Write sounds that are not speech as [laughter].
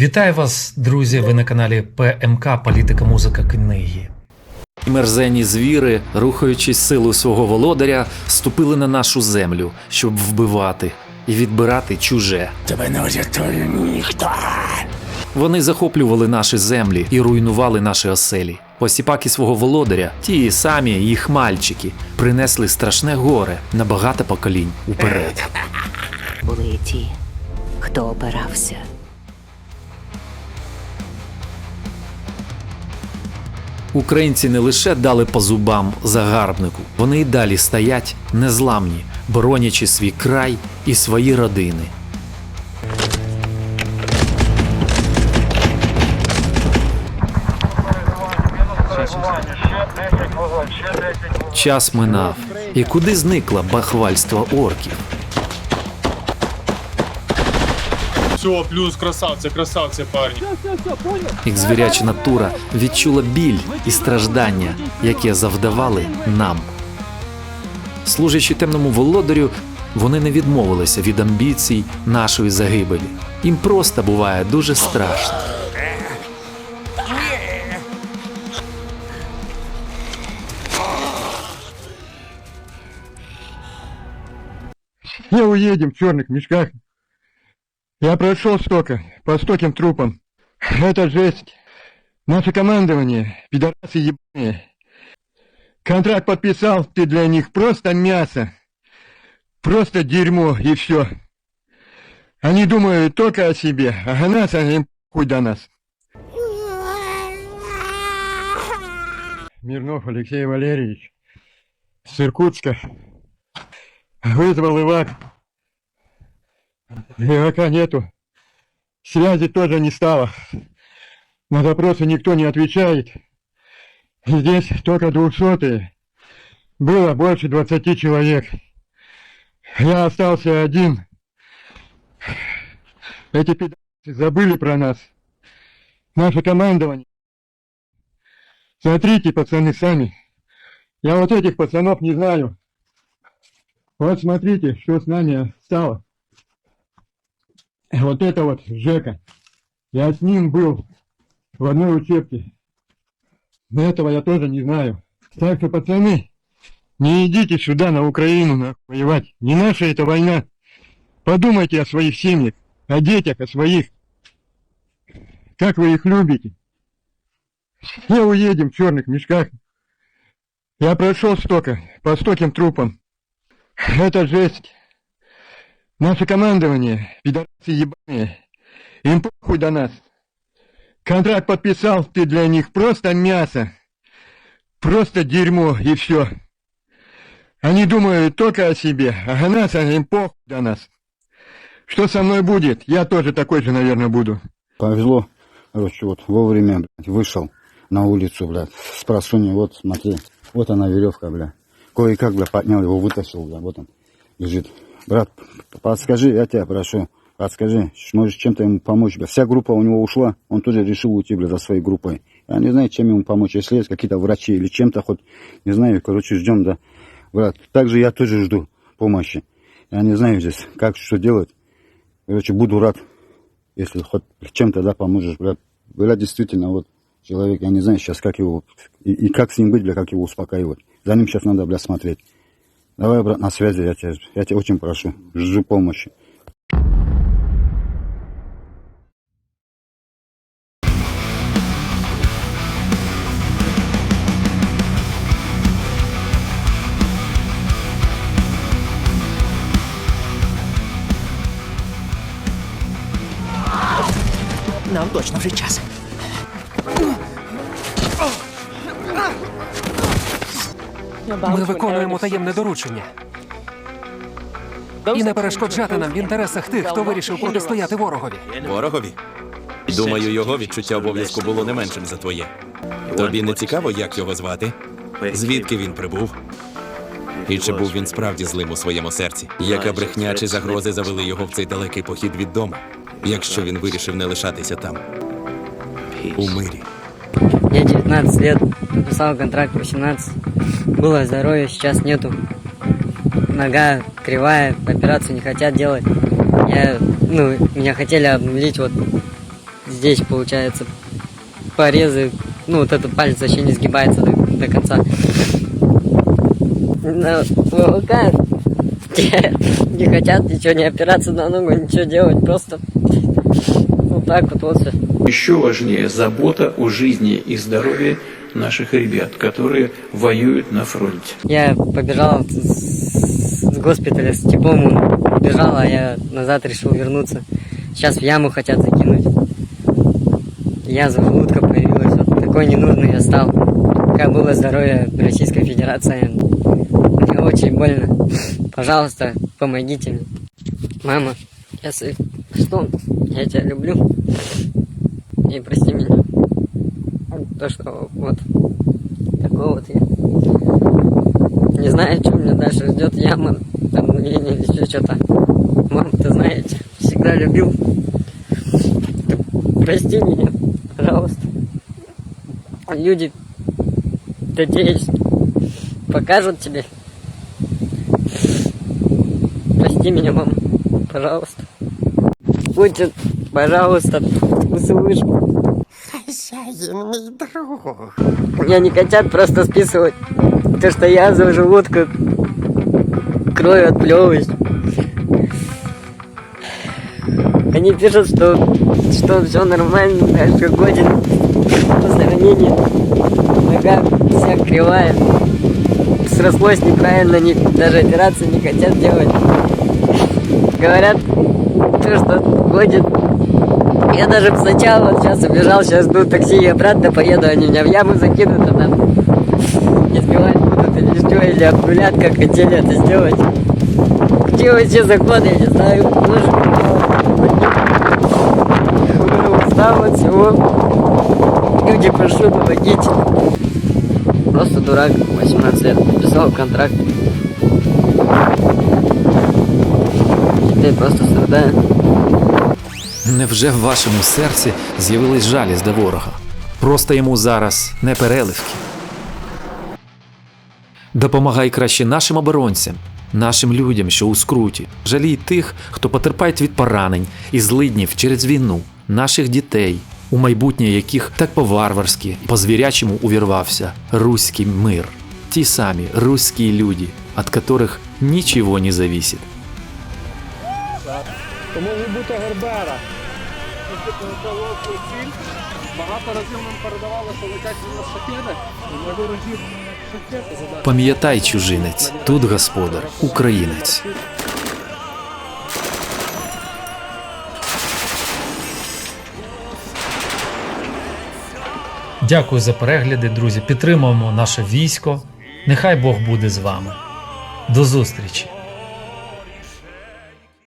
Вітаю вас, друзі! Ви на каналі ПМК Політика, музика, книги. Мерзенні звіри, рухаючись силою свого володаря, ступили на нашу землю, щоб вбивати і відбирати чуже. Тебе не врятує ніхто. Вони захоплювали наші землі і руйнували наші оселі. Посіпаки свого володаря, ті самі їх мальчики, принесли страшне горе на багато поколінь уперед. були ті, хто опирався. Українці не лише дали по зубам загарбнику, вони й далі стоять незламні, боронячи свій край і свої родини. Час минав. І куди зникло бахвальство орків? Все, плюс красавці, красавці, парні. Їх звіряча натура відчула біль і страждання, яке завдавали нам. Служачи темному володарю, вони не відмовилися від амбіцій нашої загибелі. Їм просто буває дуже страшно. Не уедем в черных мешках. Я прошел столько, по стольким трупам. Это жесть. Наше командование, пидорасы ебаные. Контракт подписал, ты для них просто мясо. Просто дерьмо и все. Они думают только о себе, а о нас, а им хуй до нас. Мирнов Алексей Валерьевич с Иркутска вызвал ИВАК. ИВАКа нету. Связи тоже не стало. На запросы никто не отвечает. Здесь только двухсотые. Было больше двадцати человек. Я остался один. Эти пидорасы забыли про нас. Наше командование. Смотрите, пацаны, сами. Я вот этих пацанов не знаю. Вот смотрите, что с нами стало. Вот это вот Жека. Я с ним был в одной учебке. Но этого я тоже не знаю. Так что, пацаны, не идите сюда, на Украину, нахуй, воевать. Не наша эта война. Подумайте о своих семьях, о детях, о своих. Как вы их любите. Не уедем в черных мешках. Я прошел столько, по стольким трупам. Это жесть. Наше командование, пидорасы ебаные, им похуй до нас. Контракт подписал, ты для них просто мясо. Просто дерьмо и все. Они думают только о себе, а нас, а им похуй до нас. Что со мной будет, я тоже такой же, наверное, буду. Повезло, короче, вот вовремя, блядь, вышел на улицу, блядь, с просуни, вот, смотри, вот она веревка, бля. Кое-как, бля, поднял его, вытащил, бля, вот он лежит. Брат, подскажи, я тебя прошу, подскажи, можешь чем-то ему помочь, бля. Вся группа у него ушла, он тоже решил уйти, бля, за своей группой. Я не знаю, чем ему помочь, если есть какие-то врачи или чем-то хоть, не знаю, короче, ждем, да. Брат, также я тоже жду помощи. Я не знаю здесь, как, что делать. Короче, буду рад, если хоть чем-то, да, поможешь, брат. Бля, действительно, вот, человек, я не знаю сейчас, как его, и, и как с ним быть, бля, как его успокаивать. За ним сейчас надо, бля, смотреть. Давай, брат, на связи, я тебя, я тебя очень прошу, жду помощи. Нам точно вже час. Ми виконуємо таємне доручення. І не перешкоджати нам в інтересах тих, хто вирішив протистояти ворогові. Ворогові? Думаю, його відчуття обов'язку було не меншим за твоє. Тобі не цікаво, як його звати? Звідки він прибув? І чи був він справді злим у своєму серці? Яка брехня чи загрози завели його в цей далекий похід від дому, якщо він вирішив не лишатися там? У мирі. Мне 19 лет, подписал контракт 18. Было здоровье, сейчас нету. Нога кривая, операцию не хотят делать. Я, ну, меня хотели обнулить вот здесь, получается, порезы. Ну, вот этот палец вообще не сгибается до, до конца. На ВЛК [laughs] не хотят ничего, не опираться на ногу, ничего делать, просто вот так вот, вот все. Еще важнее забота о жизни и здоровье наших ребят, которые воюют на фронте. Я побежал с, госпиталя с типом, бежал, а я назад решил вернуться. Сейчас в яму хотят закинуть. Язва желудка появилась, вот такой ненужный я стал. Как было здоровье Российской Федерации, мне очень больно. Пожалуйста, помогите мне. Мама, если что, я тебя люблю. И прости меня. То, что вот такой вот я. Не знаю, что меня дальше ждет, яма, там, или еще что-то. Мам, ты знаете, всегда любил. Ты прости меня, пожалуйста. Люди, надеюсь, покажут тебе. Прости меня, мам, пожалуйста. Путин, пожалуйста, услышь. Меня не хотят просто списывать. То, что я за желудка кровью отплевываюсь. Они пишут, что, что все нормально, дальше годен. По сравнению, нога вся кривая. Срослось неправильно, не, даже операции не хотят делать. Говорят, то, что годен я даже сначала сейчас убежал, сейчас жду такси и обратно поеду, они меня в яму закинут, а там избивать будут или что, или обнулят, как хотели это сделать. Где вообще законы, я не знаю, мой. Устал от всего. Люди, прошу, помогите. Просто дурак, 18 лет, подписал контракт. Теперь просто страдаю. Невже в вашому серці з'явилась жалість до ворога? Просто йому зараз не переливки. Допомагай краще нашим оборонцям, нашим людям, що у скруті. Жалій тих, хто потерпає від поранень і злиднів через війну, наших дітей, у майбутнє яких так по-варварськи, по-звірячому увірвався руський мир. Ті самі руські люди, від яких нічого не зависит. Тому ви будете Гербера. Багато разів нам передавали, що летять на шахеди, і шахеди задати. Пам'ятай, чужинець, тут господар, українець. Дякую за перегляди, друзі. Підтримуємо наше військо. Нехай Бог буде з вами. До зустрічі!